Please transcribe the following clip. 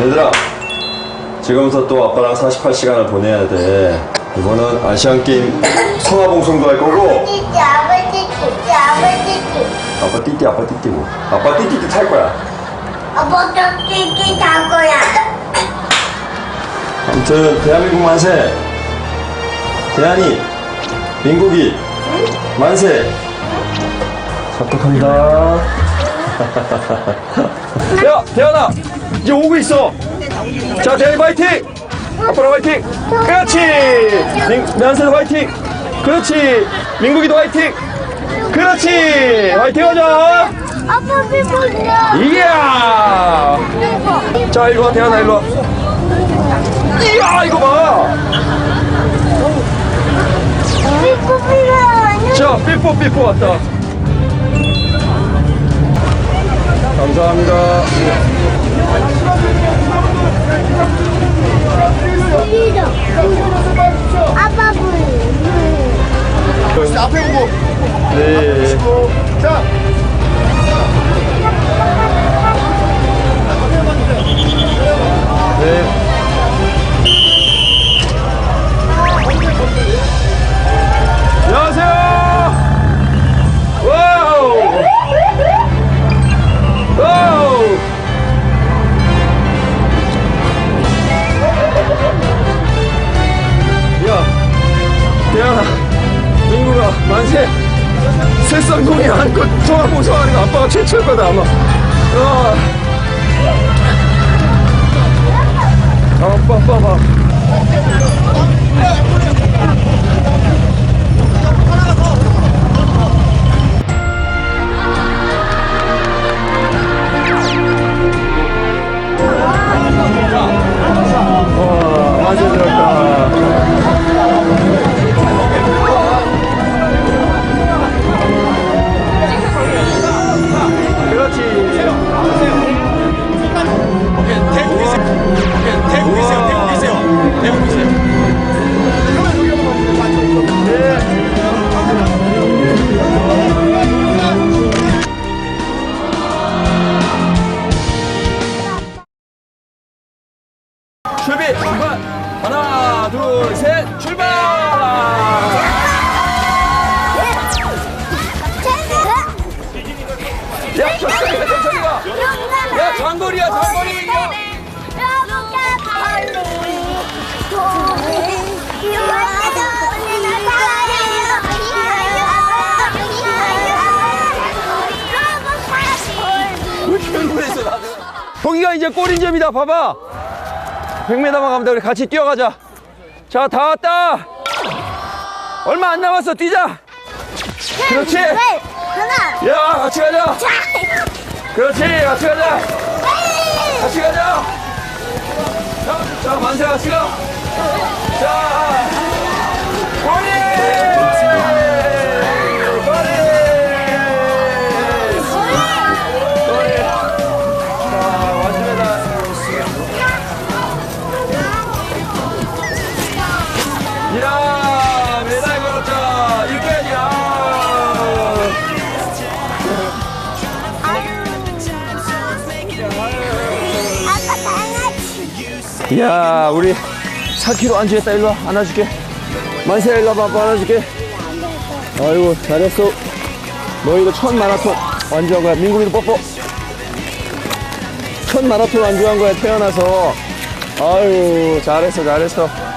얘들아, 지금부터 또 아빠랑 48시간을 보내야 돼. 이거는 아시안게임 성화봉송도 할 거고, 띠띠 아버지 띠띠 아버지 띠 아빠 띠띠, 아빠 띠띠고. 아빠 띠띠띠 탈 거야. 아빠도 띠띠 잘 거야 아무튼, 대한민국 만세! 대한이, 민국이, 만세! 작곡합니다. 야, 대한아! 이제 오고 있어! 자, 대한이 화이팅! 아빠랑 화이팅! 그렇지! 민, 만세도 화이팅! 그렇지! 민국이도 화이팅! 그렇지! 화이팅 하자! 아빠 피부냐 이야! 자, 일로 와, 대한아, 일로 와. 이야, 이거 봐! 피부가 자, 삐뽀 삐뽀 왔다. 감사합니다. 아빠 분 앞에 보고. 네. 자. 새쌍둥이 안고 통화봉송하는 거 아빠가 최초일 거다 아마. 아. 하나 둘 셋 출발! 야 천천히 가 천천히 가 야 장거리야 장거리. 거기가 이제 골인점이다. 봐봐 100m만 가면 돼. 우리 같이 뛰어가자. 자 다 왔다. 얼마 안 남았어. 뛰자. 그렇지. 하나. 야 같이 가자. 그렇지. 같이 가자. 같이 가자. 자, 자 만세 같이 가 야 우리 4kg 안주했다. 일로 와. 안아줄게. 만세 일로 와봐. 아빠 안아줄게. 아이고 잘했어. 너희도 첫 마라톤 완주한 거야. 민구이도 뽀뽀. 첫 마라톤 완주한 거야 태어나서. 아유 잘했어 잘했어